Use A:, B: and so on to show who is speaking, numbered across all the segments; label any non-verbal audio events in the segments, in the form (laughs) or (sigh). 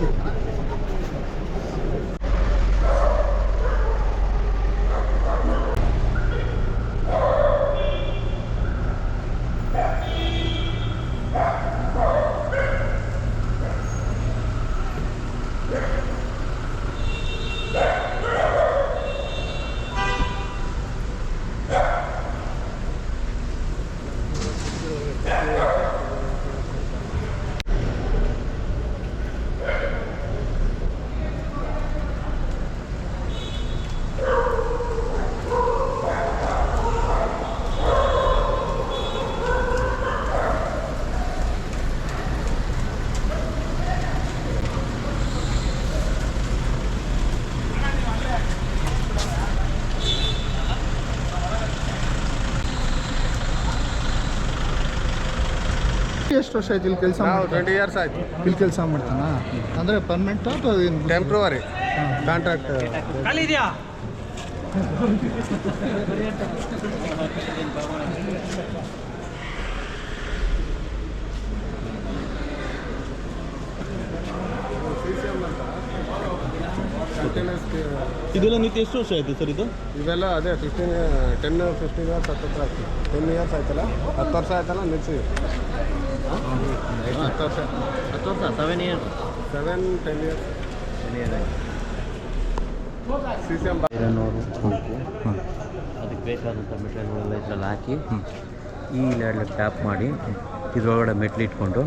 A: Thank (laughs) you. ಎಷ್ಟು ವರ್ಷ ಆಯ್ತು ಇಲ್ಲಿ ಕೆಲಸ
B: ನಾವು ಟ್ವೆಂಟಿ ಇಯರ್ಸ್ ಆಯ್ತು.
A: ಇಲ್ಲಿ ಕೆಲಸ ಮಾಡ್ತಾನ? ಅಂದರೆ ಪರ್ಮನೆಂಟ್ ಅಥವಾ ಏನು?
B: ಟೆಂಪ್ರವರಿ ಕಾಂಟ್ರಾಕ್ಟ್
C: ಇದೆಲ್ಲ ನೀತಿ ಎಷ್ಟು ವರ್ಷ ಆಯಿತು ಸರ್ ಇದು?
B: ಇವೆಲ್ಲ ಅದೇ ಫಿಫ್ಟೀನ್ ಟೆನ್ ಫಿಫ್ಟೀನ್ ಇಯರ್ಸ್ ಹತ್ರ ಆಗ್ತದೆ ಟೆನ್ ಇಯರ್ಸ್ ಆಯ್ತಲ್ಲ? ಹತ್ತು ವರ್ಷ ಆಯ್ತಲ್ಲ? ನಿಲ್ಸಿವಿ
A: ಹತ್ತು ವರ್ಷ
C: ಹತ್ತು ವರ್ಷ seven year
B: seven ten years C C M
D: ಐರನ್ನೂರು ಹಾಕಿ ಅದಕ್ಕೆ ಬೇಕಾದಂಥ ಮೆಟೀರಿಯಲ್ಗಳೆಲ್ಲ ಇದರಲ್ಲಿ ಹಾಕಿ ಈ ಲ್ಯಾಡ್ಲಿಗೆ ಟ್ಯಾಪ್ ಮಾಡಿ. ಇದರೊಳಗಡೆ ಮೆಟ್ಲು ಇಟ್ಕೊಂಡು.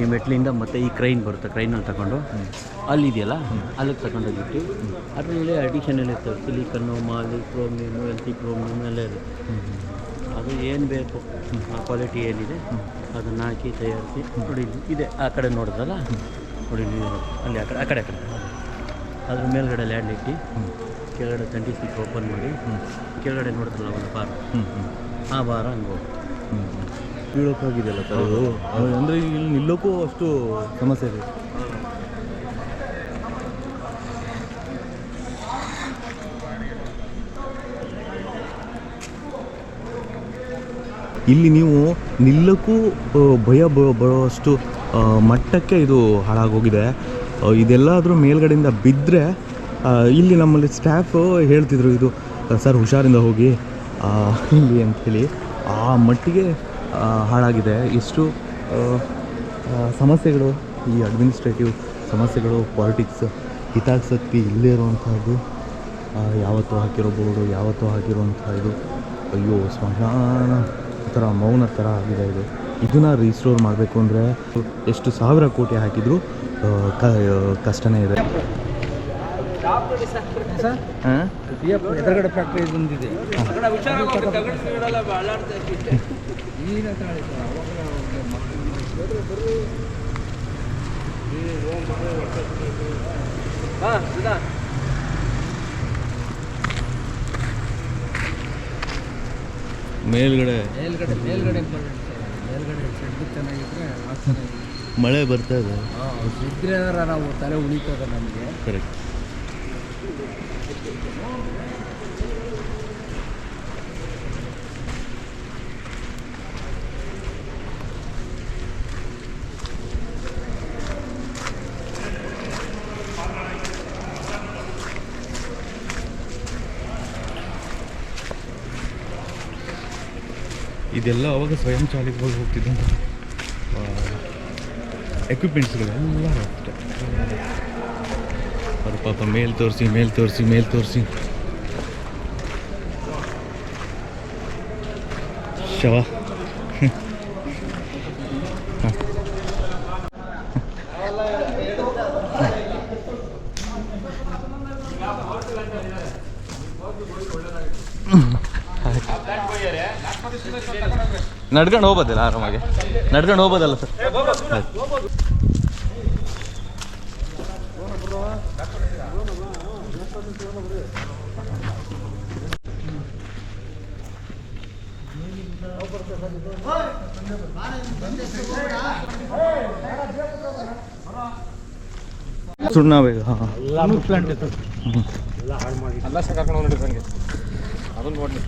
D: ಈ ಮೆಟ್ಲಿಂದ ಮತ್ತೆ ಈ ಕ್ರೈನ್ ಬರುತ್ತೆ ಕ್ರೈನಲ್ಲಿ ತಗೊಂಡು. ಅಲ್ಲಿದೆಯಲ್ಲ? ಅಲ್ಲಿಗೆ ತಗೊಂಡೋಗಿಟ್ಟು ಅದರಲ್ಲಿ ಅಡಿಷನಲ್ಲಿ ಅಡಿಷನ್ ಎಲ್ಲ ಇರ್ತವೆ ಸಿಲಿಕನ್ನು ಮಾಲಿ ಕ್ರೋಮಿಯಮು ಎಲ್ತಿ ಕ್ರೋಮಿಯಮು ಎಲ್ಲ ಇರುತ್ತೆ. ಅದು ಏನು ಬೇಕು ಆ ಕ್ವಾಲಿಟಿ ಏನಿದೆ ಅದನ್ನು ಹಾಕಿ ತಯಾರಿಸಿ ನೋಡಿ ಇದೆ ಆ ಕಡೆ ನೋಡಿದ್ರಲ್ಲ ನೋಡಿ ನೀವು ಅಲ್ಲಿ ಆ ಕಡೆ ಆ ಕಡೆ ಆ ಕಡೆ ಅದ್ರ ಮೇಲ್ಗಡೆ ಲ್ಯಾಂಡ್ ಇಟ್ಟು ಕೆಳಗಡೆ ತಂಡಿ ಸಿಕ್ಕಿ ಓಪನ್ ಮಾಡಿ ಕೆಳಗಡೆ ನೋಡಿದ್ರಲ್ಲ ಒಂದು ಬಾರ ಆ ಬಾರ ಹಂಗೆ ಹೋಗಿ
C: ಬೀಳೋಕ್ಕಾಗಿದೆಯಲ್ಲ ಸರ್ ಅಂದರೆ ಇಲ್ಲಿ ನಿಲ್ಲೋಕ್ಕೂ ಅಷ್ಟು ಸಮಸ್ಯೆ ಇದೆ ಇಲ್ಲಿ ನೀವು ನಿಲ್ಲಕ್ಕೂ ಭಯ ಬರುವಷ್ಟು ಮಟ್ಟಕ್ಕೆ ಇದು ಹಾಳಾಗೋಗಿದೆ. ಇದೆಲ್ಲಾದರೂ ಮೇಲ್ಗಡೆಯಿಂದ ಬಿದ್ದರೆ ಇಲ್ಲಿ ನಮ್ಮಲ್ಲಿ ಸ್ಟಾಫ್ ಹೇಳ್ತಿದ್ರು ಇದು, ಸರ್, ಹುಷಾರಿಂದ ಹೋಗಿ ಇಲ್ಲಿ ಅಂಥೇಳಿ. ಆ ಮಟ್ಟಿಗೆ ಹಾಳಾಗಿದೆ. ಎಷ್ಟು ಸಮಸ್ಯೆಗಳು, ಈ ಅಡ್ಮಿನಿಸ್ಟ್ರೇಟಿವ್ ಸಮಸ್ಯೆಗಳು ಪಾಲಿಟಿಕ್ಸ್ ಹಿತಾಸಕ್ತಿ ಇಲ್ಲದೇ ಇರುವಂಥದ್ದು ಯಾವತ್ತೂ ಹಾಕಿರೋ ಬೋರ್ಡು, ಯಾವತ್ತೂ ಹಾಕಿರುವಂಥ ಇದು. ಅಯ್ಯೋ, ಸ್ಮಶಾನ. ಥರ, ಮೌನ ಥರ ಆಗಿದೆ ಇದು. ಇದನ್ನ ರೀಸ್ಟೋರ್ ಮಾಡಬೇಕು ಅಂದರೆ ಎಷ್ಟು ಸಾವಿರ ಕೋಟಿ ಹಾಕಿದ್ರು ಕಷ್ಟನೇ ಇದೆ. ಹಾಂ
A: ಬಂದಿದೆ
C: ಮೇಲ್ಗಡೆ
A: ಮೇಲ್ಗಡೆ ಇಂಪಾರ್ಟೆಂಟ್ ಮೇಲ್ಗಡೆ ಶೆಡ್ ಚೆನ್ನಾಗಿದ್ರೆ ಆ ಚೆನ್ನಾಗಿದೆ
C: ಮಳೆ ಬರ್ತಾ ಇದೆ.
A: ಇದ್ರೆ ನಾವು ತಲೆ ಉಳಿತದೆ ನಮಗೆ.
C: ಕರೆಕ್ಟ್ ಇದೆಲ್ಲ ಅವಾಗ ಸ್ವಯಂ ಸ್ವಯಂಚಾಲಿತವಾಗಿ ಹೋಗ್ತಿದ್ದಂಥ ಎಕ್ವಿಪ್ಮೆಂಟ್ಸ್ಗಳೆಲ್ಲ ಅಷ್ಟೇ. ಅದು ಪಾಪ ಮೇಲ್ ತೋರಿಸಿ ಮೇಲ್ ತೋರಿಸಿ ಮೇಲ್ ತೋರಿಸಿ. ಶವ. ನಡ್ಕೊಂಡು ಹೋಗೋದಿಲ್ಲ ಆರಾಮಾಗಿ. ನಡ್ಕೊಂಡು ಹೋಗೋದಲ್ಲ ಸರ್. ಸುಣ್ಣ ಬೇಗ. ಹಾಂ
A: ಪ್ಲಾಂಟ್
B: ಎಲ್ಲ ಸಾಕಾಕೊಂಡು ನೋಡಿ ಅದನ್ನು ನೋಡಲಿ.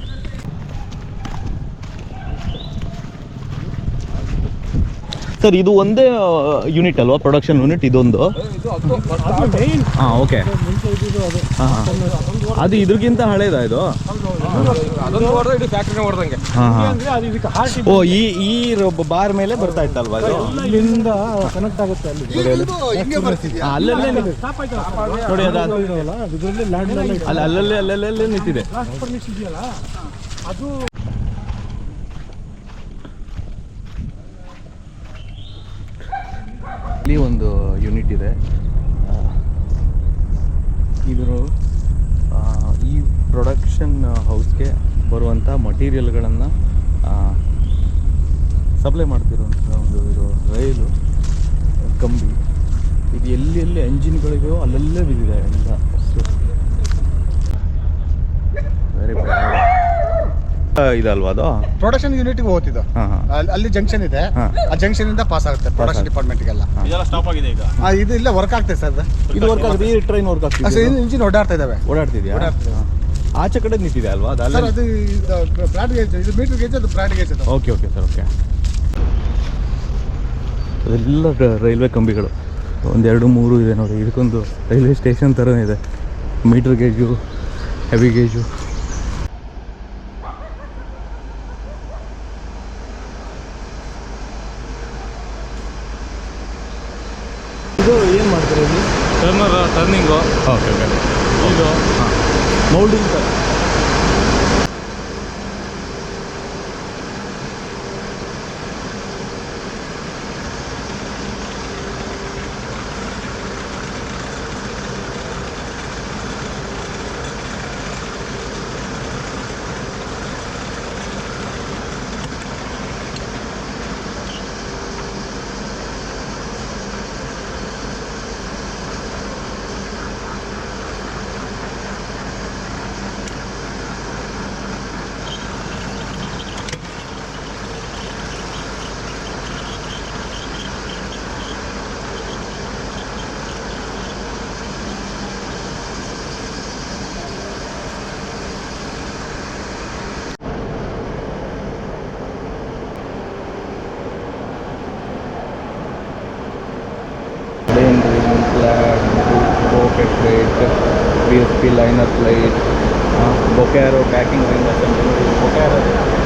C: ಸರ್ ಇದು ಒಂದೇ ಯೂನಿಟ್ ಅಲ್ವಾ? ಪ್ರೊಡಕ್ಷನ್ ಯೂನಿಟ್ ಇದೊಂದು? ಹಾಂ ಓಕೆ
A: ಅದು
C: ಹಾಂ ಹಾಂ. ಅದು. ಇದ್ರಿಗಿಂತ ಹಳೇದಾ ಇದು? ಓ ಈ ಈ ಬಾರ್ ಮೇಲೆ ಬರ್ತಾ ಇತ್ತಲ್ವಾ
A: ಇಲ್ಲಿಂದ ಕನೆಕ್ಟ್ ಆಗುತ್ತೆ ಅಲ್ಲಿ.
C: ಅಲ್ಲಲ್ಲೇ ನೋಡಿ ಅದು ಅಲ್ಲಲ್ಲೇ ಅಲ್ಲಲ್ಲೇ ನಿಂತಿದೆ.
A: ಅದು
C: ಇಲ್ಲಿ ಒಂದು ಯೂನಿಟ್ ಇದೆ. ಇದು ಈ ಪ್ರೊಡಕ್ಷನ್ ಹೌಸ್ಗೆ ಬರುವಂಥ ಮಟೀರಿಯಲ್ಗಳನ್ನು ಸಪ್ಲೈ ಮಾಡ್ತಿರುವಂಥ ಒಂದು ಇದು ರೈಲು, ಕಂಬಿ. ಇದು ಎಲ್ಲಿ ಎಲ್ಲಿ ಎಂಜಿನ್ಗಳಿವೆಯೋ ಅಲ್ಲಲ್ಲೇ ಬಿದ್ದಿದೆ ಎಲ್ಲ. ವೆರಿ ವೆರಿ ಇದಲ್ವಾ ಅದು?
E: ಪ್ರೊಡಕ್ಷನ್ ಯೂನಿಟ್ಗೆ ಹೋಗ್ತಿದ್ದು.
C: ಹಾಂ
E: ಅಲ್ಲಿ- ಅಲ್ಲಿ ಜಂಕ್ಷನ್ ಇದೆ. ಆ ಜಂಕ್ಷನ್ ಇಂದ ಪಾಸ್ ಆಗುತ್ತೆ ಪ್ರೊಡಕ್ಷನ್
C: ಡಿಪಾರ್ಟ್ಮೆಂಟ್
E: ಡಿಪಾರ್ಟ್ಮೆಂಟ್ಗೆಲ್ಲ
B: ಸ್ಟಾಪ್ ಆಗಿದೆ ಈಗ.
E: ಇದು ಇಲ್ಲ ವರ್ಕ್ ಆಗ್ತದೆ ಸರ್
C: ಇದು ವರ್ಕ್ ಆಗುತ್ತೆ. ಈ ಟ್ರೈನ್ ವರ್ಕ್ ಆಗ್ತದೆ
E: ಇಂಜಿನ್ ಓಡಾಡ್ತಾ ಇದಾವೆ.
C: ಓಡಾಡ್ತಿದ್ಯಾ?
E: ಓಡಾಡ್ತಿದೆ.
C: ಆಚೆ ಕಡೆ ನಿಂತಿದೆ ಅಲ್ವಾ ಅದು?
E: ಸರ್
C: ಅಲ್ಲೇ
E: ಅದು ಫ್ಲಾಟ್ ಗೇಜ್ ಇದು ಮೀಟರ್ ಗೇಜ್ ಅದು ಫ್ಲಾಟ್ ಗೇಜ್ ಅದು.
C: ಓಕೆ ಓಕೆ ಸರ್ ಓಕೆ ಅದೆಲ್ಲ ರ- ರೈಲ್ವೆ ಕಂಬಿಗಳು. ಒಂದೆರಡು ಮೂರು ಇದೆ ನೋಡಿ. ಇದಕ್ಕೊಂದು ರೈಲ್ವೆ ಸ್ಟೇಷನ್ ಥರನೇ ಇದೆ. ಮೀಟರ್ ಗೇಜು ಹೆವಿ ಗೇಜು ಇದು ಏನು ಮಾಡ್ತಾರೆ ಇಲ್ಲಿ
B: ಟರ್ನರ್ ಟರ್ನಿಂಗು
C: ಓಕೆ ಓಕೆ ಇದು ಹಾಂ. ಮೌಲ್ಡಿಂಗ್ ಥರ BSP liner plate, Bokaro packing ring ಅಂತ ಬೊಕ್ಯಾರೋ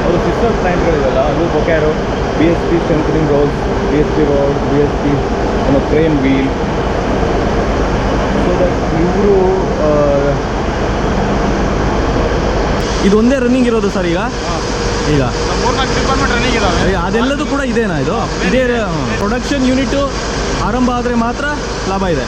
C: ಅವರು ಸಿಸ್ಟರ್ ಪ್ಲಾಂಟ್ಗಳಿವೆಲ್ಲ ಅದು Bokaro B S P centring rolls B S P road B S P ಏನೋ ಕ್ರೇನ್ ವೀಲ್ ಸೊ ದಟ್ ಇವರು ಇದೊಂದೇ ರನ್ನಿಂಗ್ ಇರೋದು ಸರ್ ಈಗ? ಈಗ. ಅದೆಲ್ಲದೂ ಕೂಡ ಇದೇನಾ ಇದು? ಇದೇ ಪ್ರೊಡಕ್ಷನ್ ಯೂನಿಟು ಆರಂಭ ಆದರೆ ಮಾತ್ರ ಲಾಭ ಇದೆ.